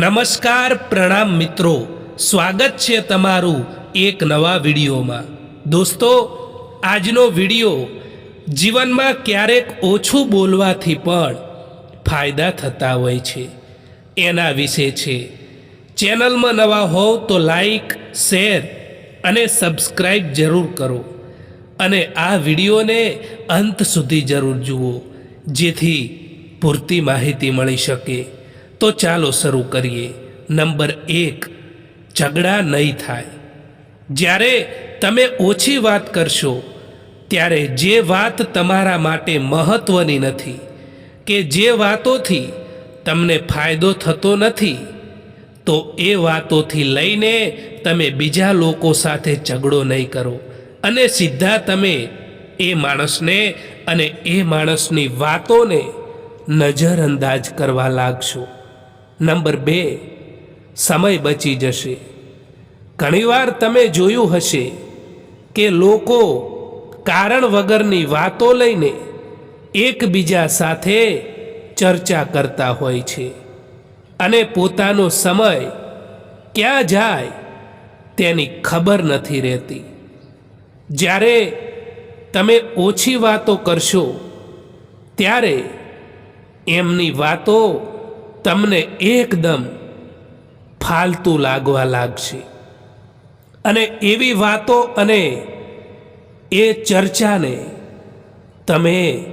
નમસ્કાર પ્રણામ મિત્રો. સ્વાગત છે તમારું એક નવા વિડીયોમાં. દોસ્તો, આજનો વીડિયો જીવનમાં ક્યારેક ઓછું બોલવાથી પણ ફાયદા થતા હોય છે. એના વિશે છે. ચેનલમાં નવા હોવ તો લાઈક, શેર અને સબસ્ક્રાઈબ જરૂર કરો. અને આ વિડીયોને અંત સુધી જરૂર જુઓ, જેથી પૂરતી માહિતી મળી શકે. તો ચાલો શરૂ કરીએ. નંબર એક, ઝઘડા નહીં થાય. જ્યારે તમે ઓછી વાત કરશો, ત્યારે જે વાત તમારા માટે મહત્વની નથી, કે જે વાતોથી તમને ફાયદો થતો નથી, તો એ વાતોથી લઈને તમે બીજા લોકો સાથે ઝઘડો નહીં કરો. અને સીધા તમે એ માણસને અને એ માણસની વાતોને નજરઅંદાજ કરવા લાગશો. નંબર બે, સમય બચી જશે. ઘણીવાર તમે જોયું હશે કે લોકો કારણ વગરની વાતો લઈને એકબીજા સાથે ચર્ચા કરતા હોય છે અને પોતાનો સમય ક્યાં જાય તેની ખબર નથી રહેતી. જ્યારે તમે ઓછી વાતો કરશો, ત્યારે એમની વાતો તમને એકદમ ફાલતુ લાગવા લાગશે. અને એવી વાતો અને એ ચર્ચાને તમે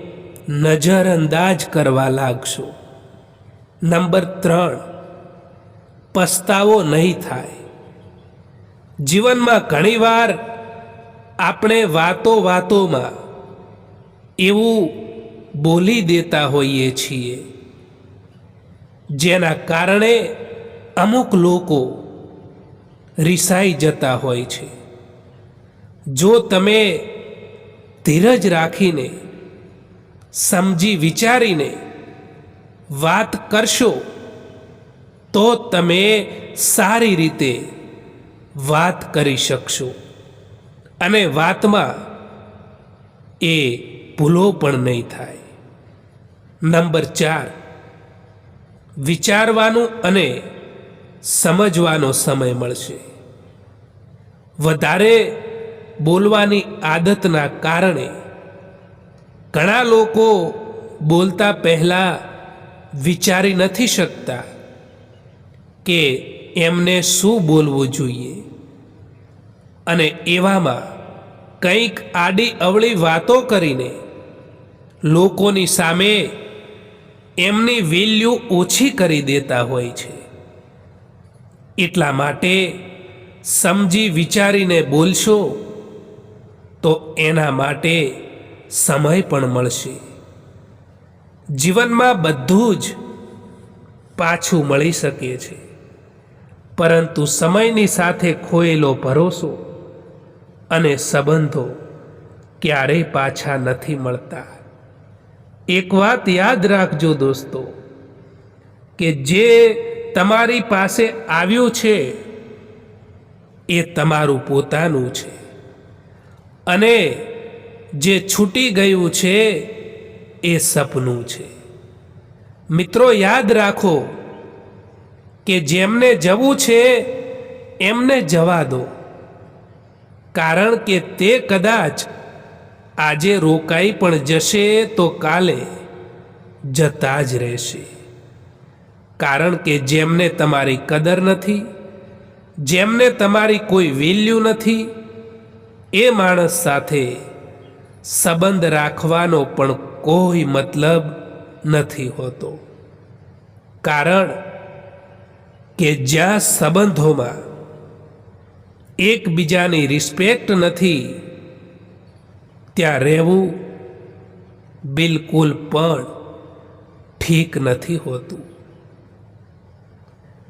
નજરઅંદાજ કરવા લાગશો. નંબર ત્રણ, પસ્તાવો નહીં થાય. જીવનમાં ઘણીવાર આપણે વાતો વાતોમાં એવું બોલી દેતા હોઈએ છીએ. જેના કારણે અમુક લોકો રિસાઈ જતા હોય છે. જો તમે ધીરજ રાખીને, સમજી વિચારીને વાત કરશો, તો તમે સારી રીતે વાત કરી શકશો. અને વાતમાં એ ભૂલો પણ નહીં થાય. નંબર ચાર વિચારવાનું અને સમજવાનો સમય મળશે. વધારે બોલવાની આદતના કારણે ઘણા લોકો બોલતા પહેલાં વિચારી નથી શકતા કે એમને શું બોલવું જોઈએ. અને એવામાં કંઈક આડી અવળી વાતો કરીને લોકોની સામે એમની વેલ્યુ ઓછી કરી દેતા હોય છે. એટલા માટે સમજી વિચારીને બોલશો, તો એના માટે સમય પણ મળશે. જીવનમાં બધું જ પાછું મળી શકે છે. પરંતુ સમયની સાથે ખોયેલો ભરોસો અને સંબંધો ક્યારેય પાછા નથી મળતા. એક વાત યાદ રાખજો દોસ્તો, કે જે તમારી પાસે આવ્યું છે, એ તમારું પોતાનું છે. અને જે છૂટી ગયું છે, એ સપનું છે. મિત્રો, યાદ રાખો કે જેમને જવું છે, એમને જવા દો. કારણ કે તે કદાચ આજે રોકાઈ પણ જશે તો કાલે જતા જ રહેશે. કારણ કે જેમને તમારી કદર નથી, જેમને તમારી કોઈ વેલ્યુ નથી, એ માણસ સાથે સંબંધ રાખવાનો પણ કોઈ મતલબ નથી હોતો. કારણ કે જ્યાં સંબંધોમાં એકબીજાની રિસ્પેક્ટ નથી ત્યાં રહેવું બિલકુલ પણ ઠીક નથી હોતું.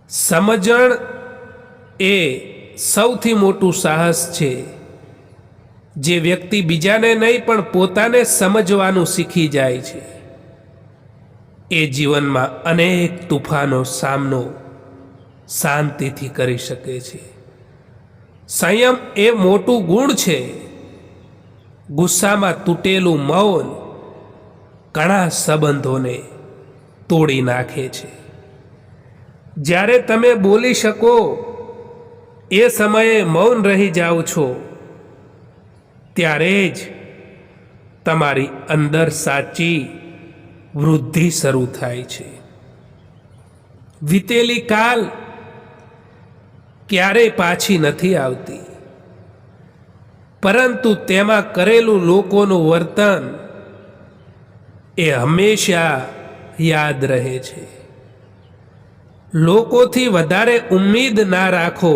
સમજણ એ સૌથી મોટું સાહસ છે. જે વ્યક્તિ બીજાને નહીં પણ પોતાને સમજવાનું શીખી જાય છે. એ જીવનમાં અનેક તુફાનો સામનો શાંતિથી કરી શકે છે. સંયમ એ મોટું ગુણ છે. ગુસ્સામાં તૂટેલું મૌન ઘણા સંબંધોને તોડી નાખે છે. જ્યારે તમે બોલી શકો, એ સમયે મૌન રહી જાઓ છો, ત્યારે જ તમારી અંદર સાચી વૃદ્ધિ શરૂ થાય છે. વીતેલી કાલ ક્યારેય પાછી નથી આવતી. પરંતુ તેમાં કરેલું લોકોનું વર્તન એ હંમેશા યાદ રહે છે. લોકોથી વધારે ઉમ્મીદ ના રાખો,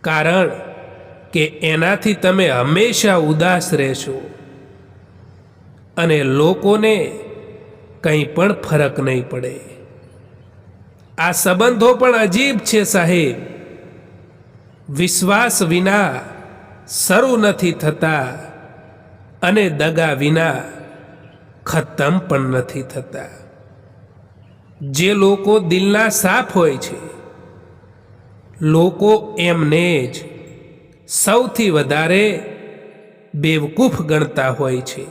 કારણ કે એનાથી તમે હંમેશા ઉદાસ રહેશો અને લોકોને કંઈ પણ ફરક નહીં પડે. આ સંબંધો પણ અજીબ છે સાહેબ. વિશ્વાસ વિના શરૂ નથી થતા અને દગા વિના ખતમ પણ નથી થતા. જે લોકો દિલના સાફ હોય છે, લોકો એમને જ સૌથી વધારે બેવકૂફ ગણતા હોય છે.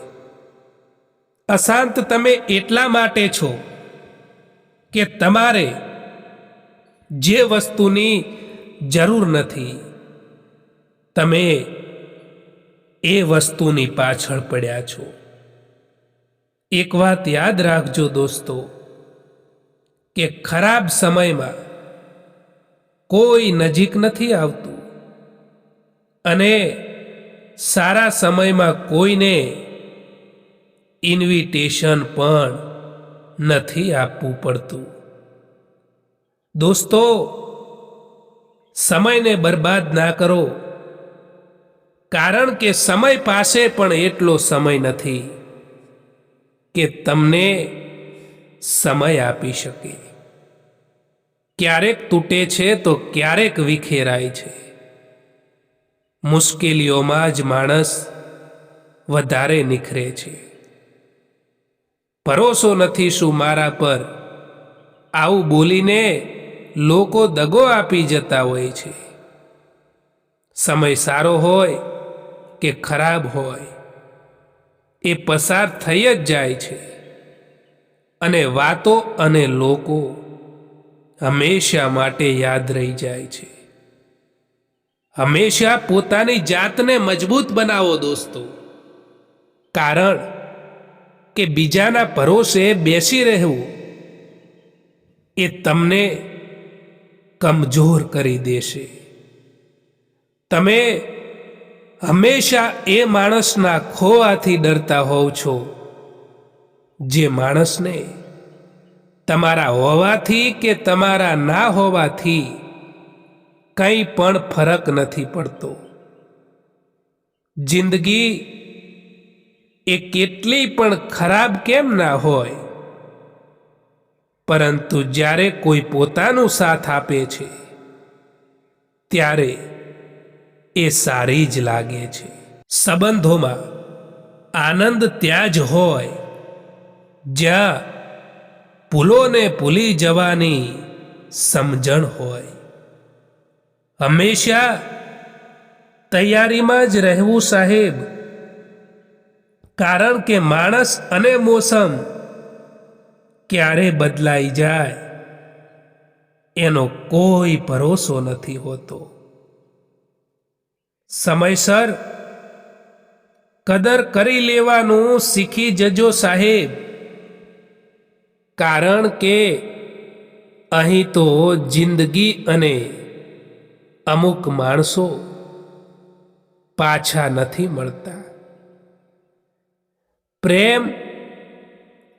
અશાંત તમે એટલા માટે છો કે તમારે જે વસ્તુની જરૂર નથી તમે એ વસ્તુની પાછળ પડ્યા છો. એક વાત યાદ રાખજો દોસ્તો, કે ખરાબ સમયમાં કોઈ નજીક નથી આવતું અને સારા સમયમાં કોઈને ઇન્વિટેશન પણ નથી આપવું પડતું. દોસ્તો, સમયને બરબાદ ના કરો. કારણ કે સમય પાસે પણ એટલો સમય નથી કે તમને સમય આપી શકે. ક્યારેક તૂટે છે તો ક્યારેક વિખેરાય છે. મુશ્કેલીઓમાં જ માણસ વધારે નિખરે છે. ભરોસો નથી શું મારા પર? આવું બોલીને લોકો દગો આપી જતા હોય છે. સમય સારો હોય કે ખરાબ હોય, એ પસાર થઈ જ જાય છે. અને વાતો અને લોકો હંમેશા માટે યાદ રહી જાય છે. હંમેશા પોતાની જાતને મજબૂત બનાવો દોસ્તો. કારણ કે બીજાના ભરોસે બેસી રહેવું એ તમને કમજોર કરી દેશે. તમે હંમેશા એ માણસના ખોવાથી ડરતા હોવ છો. જે માણસને તમારા હોવાથી કે તમારા ના હોવાથી કંઈ પણ ફરક નથી પડતો. જિંદગી એ કેટલી પણ ખરાબ કેમ ના હોય, પરંતુ જ્યારે કોઈ પોતાનું સાથ આપે છે, ત્યારે એ સારી જ લાગે છે. સંબંધોમાં આનંદ ત્યાં જ હોય. જ્યાં ભૂલોને ભૂલી જવાની સમજણ હોય. હંમેશા તૈયારીમાં જ રહેવું સાહેબ. કારણ કે માણસ અને મોસમ ક્યારે બદલાઈ જાય એનો કોઈ ભરોસો નથી હોતો. સમયસર કદર કરી લેવાનું શીખી જજો સાહેબ. કારણ કે અહીં તો જિંદગી અને અમુક માણસો પાછા નથી મળતા. પ્રેમ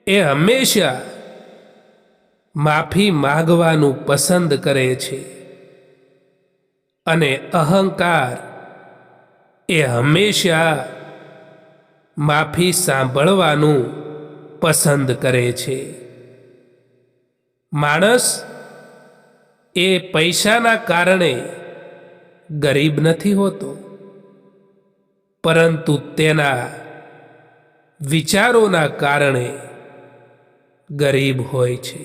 એ હંમેશા માફી માગવાનું પસંદ કરે છે. અને અહંકાર એ હંમેશા માફી સાંભળવાનું પસંદ કરે છે. માણસ એ પૈસાના કારણે ગરીબ નથી હોતો, પરંતુ તેના વિચારોના કારણે ગરીબ હોય છે.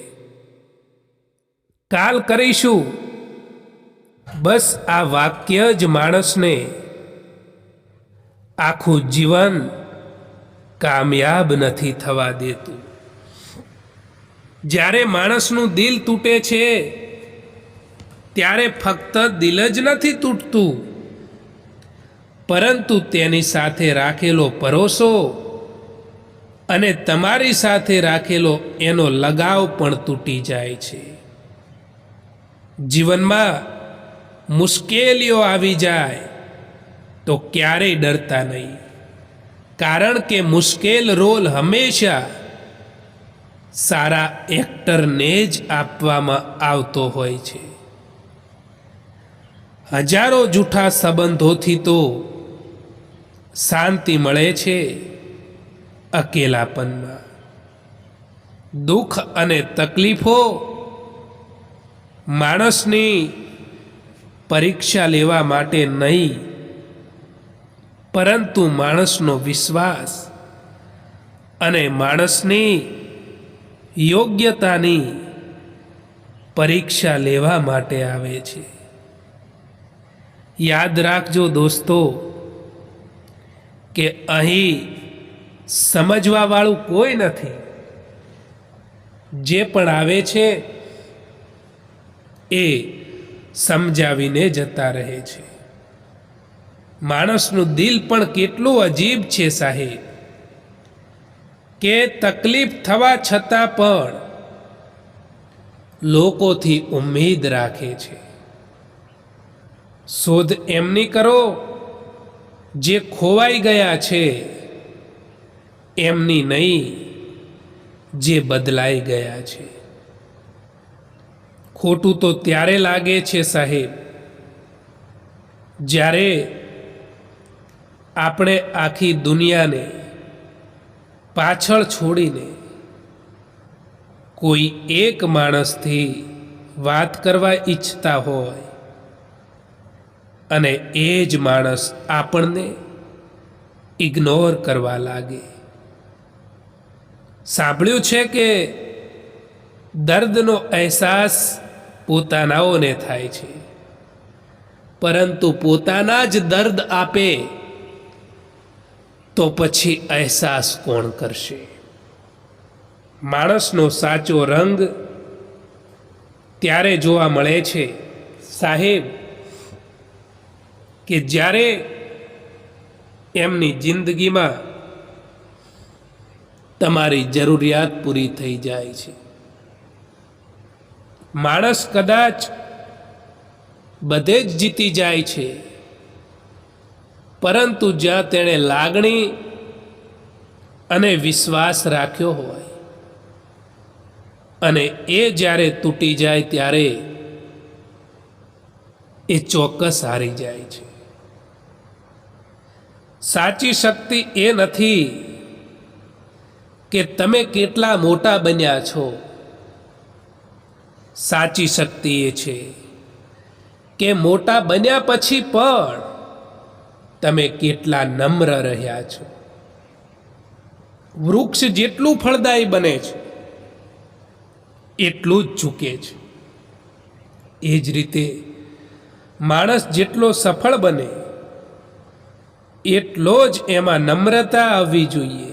કાલ કરીશું. બસ આ વાક્ય જ માણસને આખું જીવન કામયાબ નથી થવા દેતું. જ્યારે માણસનું દિલ તૂટે છે, ત્યારે ફક્ત દિલ જ નથી તૂટતું. પરંતુ તેની સાથે રાખેલો ભરોસો અને તમારી સાથે રાખેલો એનો લગાવ પણ તૂટી જાય છે. જીવનમાં મુશ્કેલીઓ આવી જાય. તો ક્યારેય ડરતા નહીં. કારણ કે મુશ્કેલ રોલ હંમેશા સારા એક્ટરને જ આપવામાં આવતો હોય છે. હજારો જૂઠા સંબંધોથી તો શાંતિ મળે છે અકેલાપનમાં. દુઃખ અને તકલીફો માણસની પરીક્ષા લેવા માટે નહીં પરંતુ માણસનો વિશ્વાસ અને માણસની યોગ્યતાની પરીક્ષા લેવા માટે આવે છે. યાદ રાખજો દોસ્તો કે અહીં સમજવાવાળું કોઈ નથી. જે પણ આવે છે એ સમજાવીને જતા રહે છે. માણસનું દિલ પણ કેટલું અજીબ છે સાહેબ. કે તકલીફ થવા છતાં પણ લોકોથી ઉમ્મીદ રાખે છે. શોધ એમની કરો, જે ખોવાઈ ગયા છે, એમની નહીં, જે બદલાઈ ગયા છે. ખોટું તો ત્યારે લાગે છે સાહેબ, જ્યારે આપણે આખી દુનિયાને પાછળ છોડીને કોઈ એક માણસથી વાત કરવા ઈચ્છતા હોય અને એ જ માણસ આપણને ઇગ્નોર કરવા લાગે. સાંભળ્યું છે કે દર્દનો અહેસાસ પોતાનાઓને થાય છે. પરંતુ પોતાના જ દર્દ આપે તો પછી અહેસાસ કોણ કરશે? માણસનો સાચો રંગ ત્યારે જોવા મળે છે, સાહેબ, કે જ્યારે એમની જિંદગીમાં તમારી જરૂરિયાત પૂરી થઈ જાય છે. માણસ કદાચ બધે જ જીતી જાય છે પરંતુ જ્યાં તેણે લાગણી અને વિશ્વાસ રાખ્યો હોય અને એ જ્યારે તૂટી જાય ત્યારે એ ચોક્કસ હારી જાય છે. સાચી શક્તિ એ નથી કે તમે કેટલા મોટા બન્યા છો. સાચી શક્તિ એ છે કે મોટા બન્યા પછી પણ તમે કેટલા નમ્ર રહ્યા છો. વૃક્ષ જેટલું ફળદાયી બને છે, એટલું જ ઝૂકે છે. એ જ રીતે માણસ જેટલો સફળ બને, એટલો જ એમાં નમ્રતા આવવી જોઈએ.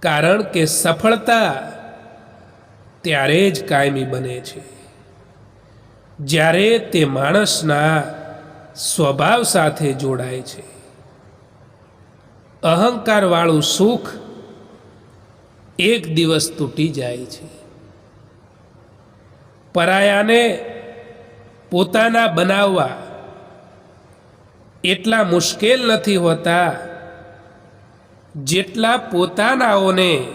કારણ કે સફળતા ત્યારે જ કાયમી બને છે. જ્યારે તે માણસના સ્વભાવ સાથે જોડાય છે. અહંકારવાળું સુખ એક દિવસ તૂટી જાય છે. પરાયાને પોતાના બનાવવા એટલા મુશ્કેલ નથી હોતા જેટલા પોતાનાઓને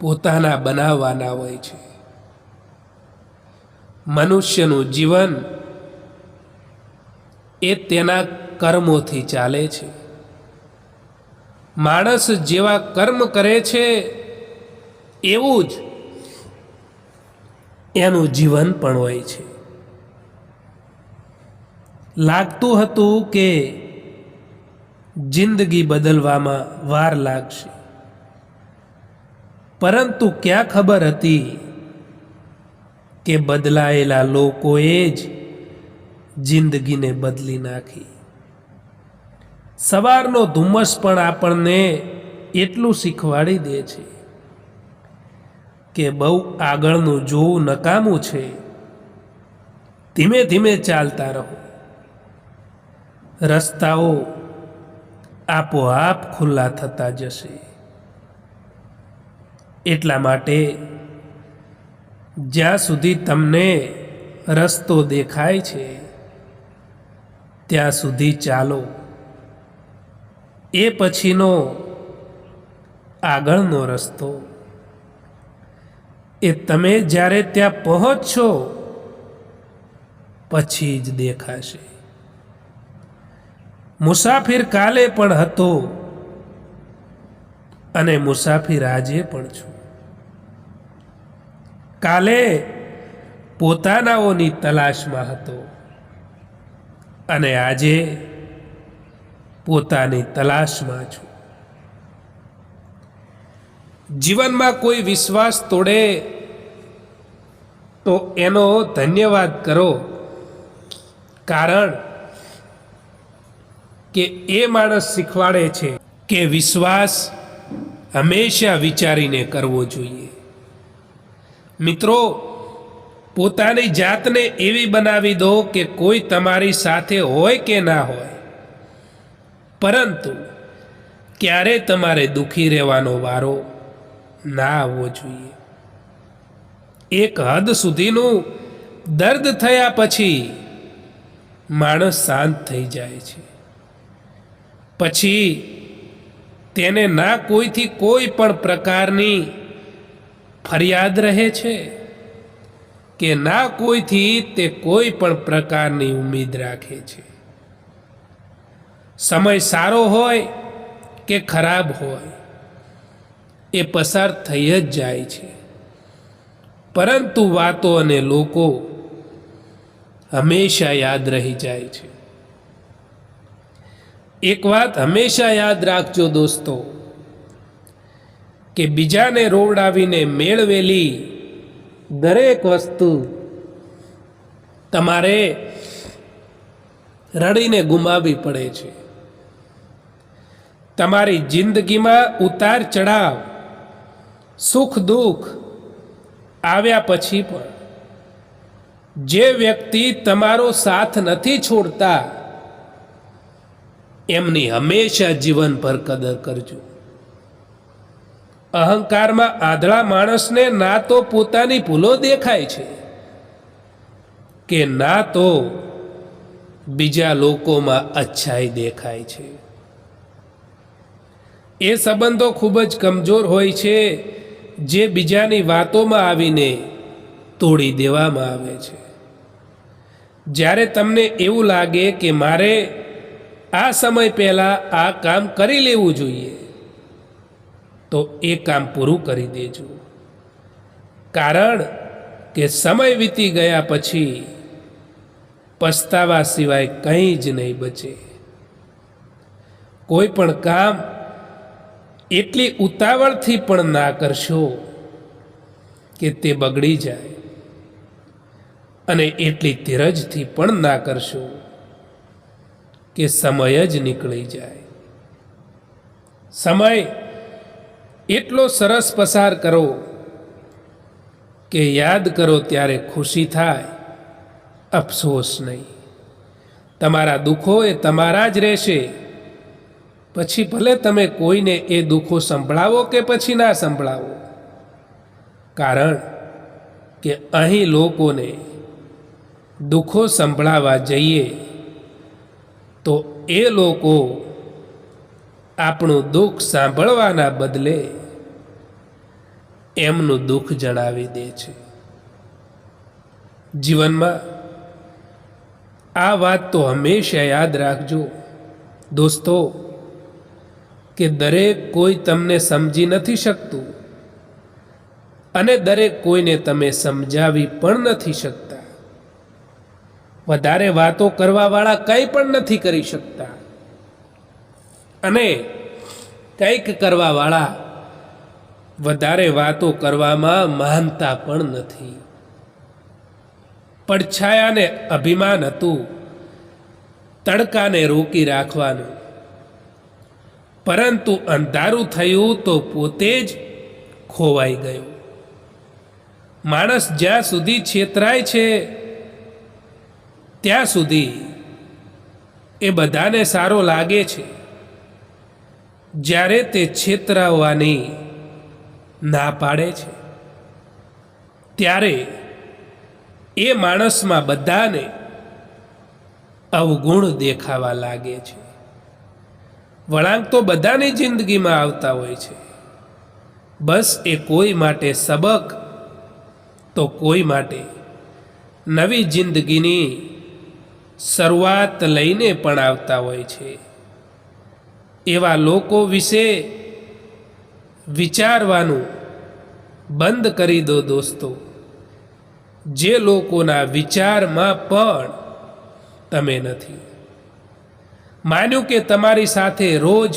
પોતાના બનાવવાના હોય છે. મનુષ્યનું જીવન એ તેના કર્મોથી ચાલે છે. માણસ જેવા કર્મ કરે છે, એવું જ એનું જીવન પણ હોય છે. લાગતું હતું કે જિંદગી બદલવામાં વાર લાગશે. પરંતુ ક્યાં ખબર હતી કે બદલાયેલા લોકોએ જ જિંદગીને બદલી નાખી. સવારનો ધુમ્મસ પણ આપણને એટલું શીખવાડી દે છે કે બહુ આગળનું જોવું નકામું છે. ધીમે ધીમે ચાલતા રહો. રસ્તાઓ આપોઆપ ખુલ્લા થતા જશે. એટલા માટે જ્યાં સુધી તમને રસ્તો દેખાય છે ત્યાં સુધી ચાલો. એ પછીનો આગળનો રસ્તો. એ તમે જ્યારે ત્યાં પહોંચશો પછી જ દેખાશે. મુસાફિર કાલે પણ હતો અને મુસાફિર આજે પણ છું. કાલે પોતાનાઓની તલાશમાં હતો. અને આજે પોતાની તલાશમાં છું. જીવનમાં કોઈ વિશ્વાસ તોડે તો એનો ધન્યવાદ કરો. કારણ કે એ માણસ શીખવાડે છે કે વિશ્વાસ હંમેશા વિચારીને કરવો જોઈએ. મિત્રો પોતાની જાતને એવી બનાવી દો કે કોઈ તમારી સાથે હોય કે ના હોય. પરંતુ ક્યારે તમારે દુઃખી રહેવાનો વારો ના આવવો જોઈએ? એક હદ સુધીનું દર્દ થયા પછી માણસ શાંત થઈ જાય છે. પછી તેને ના કોઈથી કોઈ પણ પ્રકારની ફરિયાદ રહે છે? કે ના કોઈથી તે કોઈ પણ પ્રકારની ઉમેદ રાખે છે. સમય સારો હોય કે ખરાબ હોય, એ પસાર થઈ જ જાય છે. પરંતુ વાતો અને લોકો હંમેશા યાદ રહી જાય છે. એક વાત હંમેશા યાદ રાખજો દોસ્તો, કે બીજાને રોવડાવીને મેળવેલી દરેક વસ્તુ તમારે રડીને ગુમાવવી પડે છે. તમારી જિંદગીમાં ઉતાર ચઢાવ, સુખ દુઃખ આવ્યા પછી પણ જે વ્યક્તિ તમારો સાથ નથી છોડતા, એમની હંમેશા જીવનભર કદર કરજો. અહંકારમાં આધળા માણસને ના તો પોતાની ભૂલો દેખાય છે કે ના તો બીજા લોકોમાં અચ્છાઈ દેખાય છે. એ સંબંધો ખૂબ જ કમજોર હોય છે જે બીજાની વાતોમાં આવીને તોડી દેવામાં આવે છે. જ્યારે તમને એવું લાગે કે મારે આ સમય પહેલાં આ કામ કરી લેવું જોઈએ તો એ કામ પૂરું કરી દેજો. કારણ કે સમય વીતી ગયા પછી પસ્તાવા સિવાય કંઈ જ નહીં બચે. કોઈ પણ કામ એટલી ઉતાવળથી પણ ના કરશો કે તે બગડી જાય અને એટલી ધીરજથી પણ ના કરશો કે સમય જ નીકળી જાય. સમય એટલો સરસ પસાર કરો કે યાદ કરો ત્યારે ખુશી થાય, અફસોસ નહીં. તમારા દુઃખો એ તમારા જ રહેશે. પછી ભલે તમે કોઈને એ દુઃખો સંભળાવો કે પછી ના સંભળાવો. કારણ કે અહીં લોકોને દુઃખો સંભળાવવા જઈએ તો એ લોકો આપણું દુઃખ સાંભળવાના બદલે એમનું દુઃખ જણાવી દે છે. જીવનમાં આ વાત તો હંમેશા યાદ રાખજો દોસ્તો, કે દરેક કોઈ તમને સમજી નથી શકતું અને દરેક કોઈને તમે સમજાવી પણ નથી શકતા. વધારે વાતો કરવાવાળા કંઈ પણ નથી કરી શકતા. અને કંઈક કરવાવાળા વધારે વાતો કરવામાં માનતા પણ નથી. પડછાયાને અભિમાન હતું, તડકાને રોકી રાખવાનું. પરંતુ અંધારું થયું તો પોતે જ ખોવાઈ ગયું. માણસ જ્યાં સુધી છેતરાય છે, ત્યાં સુધી એ બધાને સારો લાગે છે. જ્યારે તે છેતરાવવાની ના પાડે છે, ત્યારે એ માણસમાં બધાને અવગુણ દેખાવા લાગે છે. વળાંક તો બધાની જિંદગીમાં આવતા હોય છે. બસ એ કોઈ માટે સબક, તો કોઈ માટે નવી જિંદગીની શરૂઆત લઈને પણ આવતા હોય છે. એવા લોકો વિશે વિચારવાનું બંધ કરી દો દોસ્તો. જે લોકોના વિચારમાં પણ તમે નથી. માન્યું કે તમારી સાથે રોજ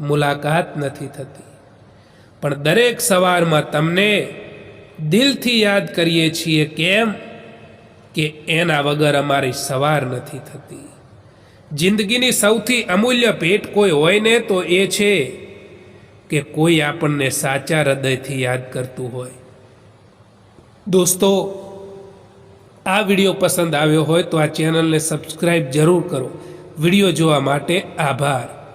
મુલાકાત નથી થતી. પણ દરેક સવારમાં તમને દિલથી યાદ કરીએ છીએ કેમ કે એના વગર અમારી સવાર નથી થતી. જિંદગીની સૌથી અમૂલ્ય ભેટ કોઈ હોય ને તો એ છે કે કોઈ આપણને સાચા હૃદયથી યાદ કરતું હોય. દોસ્તો, આ વીડિયો પસંદ આવ્યો હોય તો આ ચેનલને સબસ્ક્રાઈબ જરૂર કરો. વીડિયો જોવા માટે આભાર.